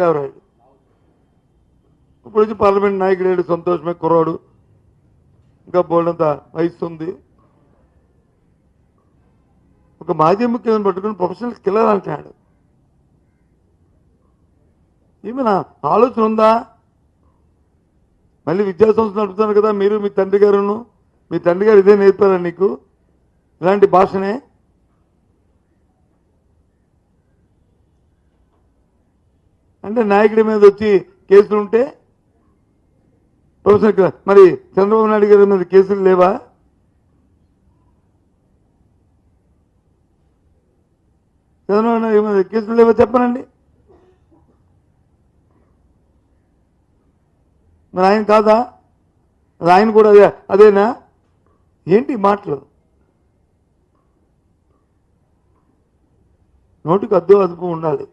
దేవరాయుడు ఇప్పుడు వచ్చి పార్లమెంట్ నాయకుడు సంతోషమే కుర్రాడు. ఇంకా బోల్డంత వయసు ఉంది. ఒక మాజీ ముఖ్యమంత్రి పట్టుకుని ప్రొఫెషనల్ కిల్లర్ అంటున్నాడు. ఈమెన ఆలోచన ఉందా? మళ్ళీ విద్యా సంస్థ నడుపుతాను కదా మీరు మీ తండ్రి గారును. మీ తండ్రి గారు ఇదే నేర్పారా నీకు? ఇలాంటి భాషనే అంటే నాయకుడి మీద వచ్చి కేసులు ఉంటే ప్రొఫెసర్ మరి చంద్రబాబు నాయుడు గారి మీద కేసులు లేవా? చంద్రబాబు నాయుడు మీద కేసులు లేవా చెప్పనండి? మరి ఆయన కాదా? మరి ఆయన కూడా అదే అదేనా? ఏంటి మాటలు? నోటికి అద్దు అదుపు ఉండాలి.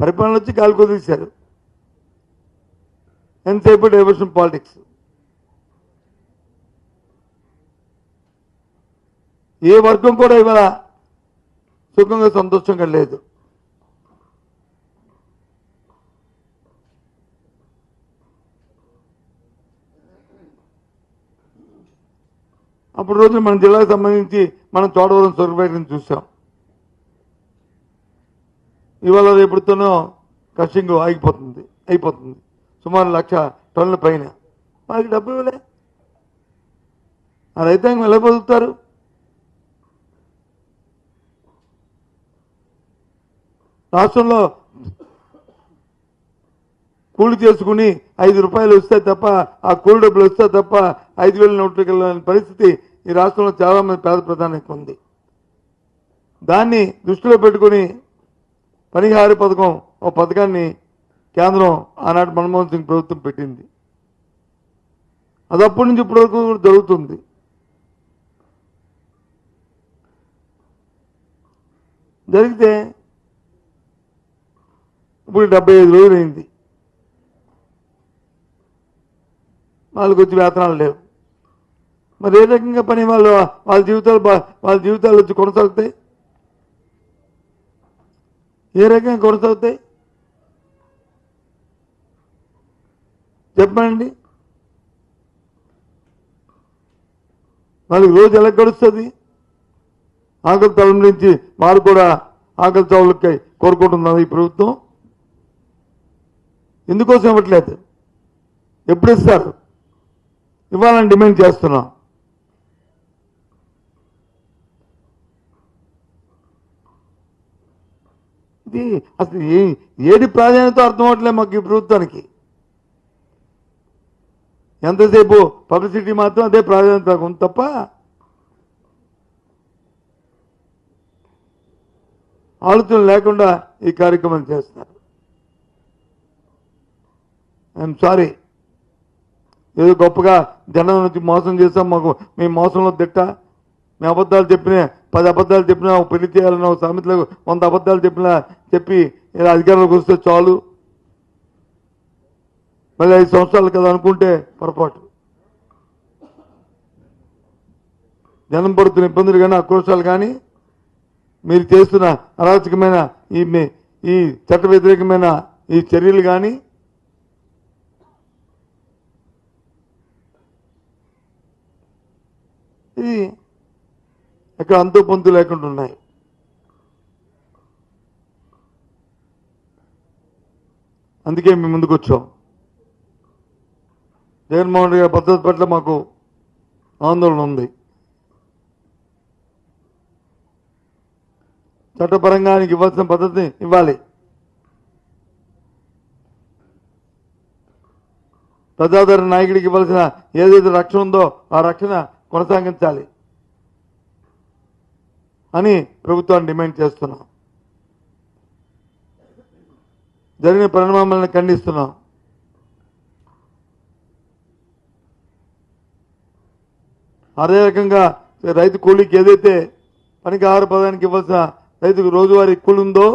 పరిపాలన వచ్చి గాలి కుదిరిశారు ఎంతసేపు డైవర్షన్ పాలిటిక్స్? ఏ వర్గం కూడా ఇవాళ సుఖంగా సంతోషంగా లేదు. అప్పుడు రోజు మన జిల్లాకు సంబంధించి మనం చోడవరం సొరపేటను చూసాం ఇవాళ రేపుడుతోనో కషింగ్ ఆగిపోతుంది అయిపోతుంది. సుమారు లక్ష టన్నుల పైన. వాళ్ళకి డబ్బు ఇవ్వలే. ఆ రైతాంగం ఎలా బతుకుతారు? రాష్ట్రంలో కూలి చేసుకుని ఐదు రూపాయలు వస్తే తప్ప ఆ కూలి డబ్బులు వస్తే తప్ప ఐదు వేల నోట్లకి వెళ్ళని పరిస్థితి ఈ రాష్ట్రంలో చాలామంది పేద ప్రధానికి ఉంది. దాన్ని దృష్టిలో పెట్టుకుని పనిహారి పథకం ఓ పథకాన్ని కేంద్రం ఆనాటి మన్మోహన్ సింగ్ ప్రభుత్వం పెట్టింది. అది అప్పటి నుంచి ఇప్పటి వరకు జరుగుతుంది. జరిగితే ఇప్పుడు డెబ్బై ఐదు రోజులు అయింది వాళ్ళకి వచ్చి వేతనాలు లేవు. మరి ఏ రకంగా పని వాళ్ళు? వాళ్ళ జీవితాలు వాళ్ళ జీవితాలు వచ్చి కొనసాగుతాయి? ఏ రకంగా కొనసాగుతాయి చెప్పండి. వాళ్ళకి రోజు ఎలా గడుస్తుంది? ఆకలి తలం నుంచి వారు కూడా ఆకలి చావులకి కోరుకుంటున్నారు ఈ ప్రభుత్వం? ఎందుకోసం ఇవ్వట్లేదు? ఎప్పుడు ఇస్తారు? ఇవ్వాలని డిమాండ్ చేస్తున్నాం. ఇది అసలు ఏడి ప్రాధాన్యత అర్థం అవట్లేదు మాకు ఈ ప్రభుత్వానికి. ఎంతసేపు పబ్లిసిటీ మాత్రం అదే ప్రాధాన్యత ఉంది తప్ప ఆలోచన లేకుండా ఈ కార్యక్రమం చేస్తారు ఐఎమ్ సారీ ఏదో గొప్పగా జనం నుంచి మోసం చేస్తాం మాకు మేము మోసంలో తిట్టా? మేము అబద్ధాలు చెప్పిన పది అబద్ధాలు చెప్పినా పెళ్ళి చేయాలన్న సామెతలకు వంద అబద్ధాలు చెప్పినా చెప్పి ఇలా అధికారంలోకి వస్తే చాలు. మళ్ళీ ఐదు సంవత్సరాలు కదా అనుకుంటే పొరపాటు. జనం పడుతున్న ఇబ్బందులు కానీ ఆక్రోశాలు కానీ మీరు చేస్తున్న అరాచకమైన ఈ మీ- ఈ చట్ట వ్యతిరేకమైన ఈ చర్యలు కానీ ఇది ఎక్కడ అంతు పొంతు లేకుండా ఉన్నాయి. అందుకే మేము ముందుకు వచ్చాం. జగన్మోహన్ రెడ్డి గారి పద్ధతి పట్ల మాకు ఆందోళన ఉంది. చట్టపరంగా ఆయనకి ఇవ్వాల్సిన పద్ధతిని ఇవ్వాలి. ప్రజాదరణ నాయకుడికి ఇవ్వాల్సిన ఏదైతే రక్షణ ఉందో ఆ రక్షణ కొనసాగించాలి. అని ప్రభుత్వాన్ని డిమాండ్ చేస్తున్నాం. జరిగిన పరిణామాలను ఖండిస్తున్నాం. అదే రకంగా రైతు కూలీకి ఏదైతే పనికి ఆహార పదానికి ఇవ్వాల్సిన రైతుకు రోజువారీ కూలి ఉందో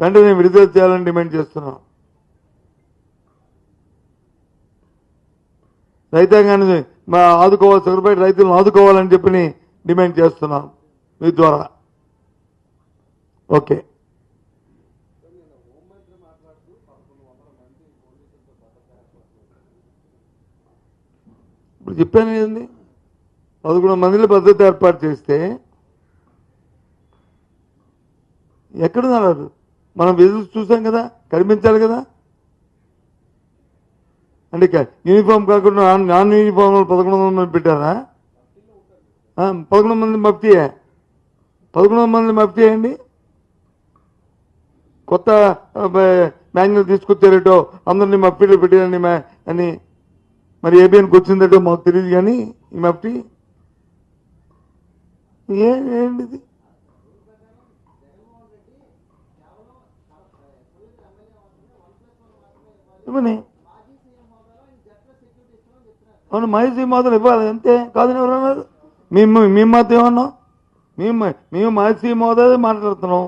వెంటనే విడుదల చేయాలని డిమాండ్ చేస్తున్నాం. రైతాంగాన్ని మా ఆదుకోవాలి సగరుపేట రైతులను ఆదుకోవాలని చెప్పి డిమాండ్ చేస్తున్నాం. మీ ద్వారా. ఓకే. ఇప్పుడు చెప్పాను ఏంటి పదకొండు మందిల పద్ధతి ఏర్పాటు చేస్తే ఎక్కడున్నారు మనం ఎదురు చూసాం కదా కనిపించాలి కదా? అంటే యూనిఫామ్ కాకుండా నాన్ యూనిఫామ్ పదకొండు మంది పెట్టారా? పదకొండు మంది మఫ్తీయే పదకొండు మంది మాఫ్ చేయండి. కొత్త మాన్యువల్ తీసుకొచ్చారేటో అందరినీ మఫ్టీలో పెట్టారని మా- అని. మరి ఏబిఎన్కి వచ్చిందటో మాకు తెలియదు కానీ ఈ మఫ్టీ ఏ ఏంటి ఇది ఇవ్వని అవును మహేష్ మాత్రం ఇవ్వాలి అంతే. కాదని ఎవరన్నారు మేము మేము మాత్రం ఏమన్నాం మేము మేము మహేష్ మోదాదే మాట్లాడుతున్నాం.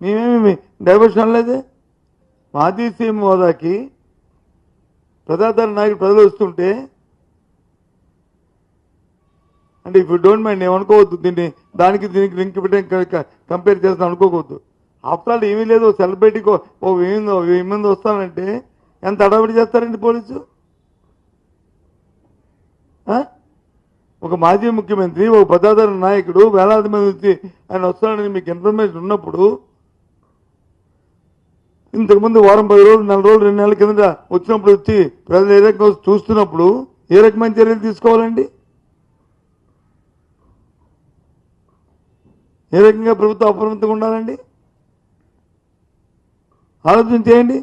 మేమేమి డైవర్షన్ అనలేదే మాజీ సీఎం హోదాకి ప్రజాధర నాయకుడు ప్రజలు వస్తుంటే అంటే ఇఫ్ యూ డోంట్ మైండ్ ఏమనుకోవద్దు దీన్ని దానికి దీనికి లింక్ పెట్టి కంపేర్ చేస్తాను అనుకోకూడదు. ఆఫ్టర్ ఆల్ ఏమీ లేదు సెలబ్రిటీకి ఓ ఏమిందో వెయ్యి మంది వస్తానంటే ఎంత అడవిడి చేస్తారండి పోలీసు? ఒక మాజీ ముఖ్యమంత్రి ఒక ప్రజాదరణ నాయకుడు వేలాది మంది వచ్చి ఆయన వస్తాడని మీకు ఇన్ఫర్మేషన్ ఉన్నప్పుడు ఇంతకుముందు వారం పది రోజులు నెల రోజులు రెండు నెలల కింద వచ్చినప్పుడు వచ్చి ప్రజలు ఏ రకంగా చూస్తున్నప్పుడు ఏ రకమైన చర్యలు తీసుకోవాలండి? ఏ రకంగా ప్రభుత్వం అప్రమత్తంగా ఉండాలండి? ఆలోచన చేయండి.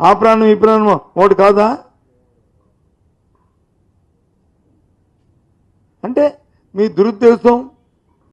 ఆ ప్రాణం ఈ ప్రాణం ఒకటి కాదా? అంటే మీ దురుద్దేశం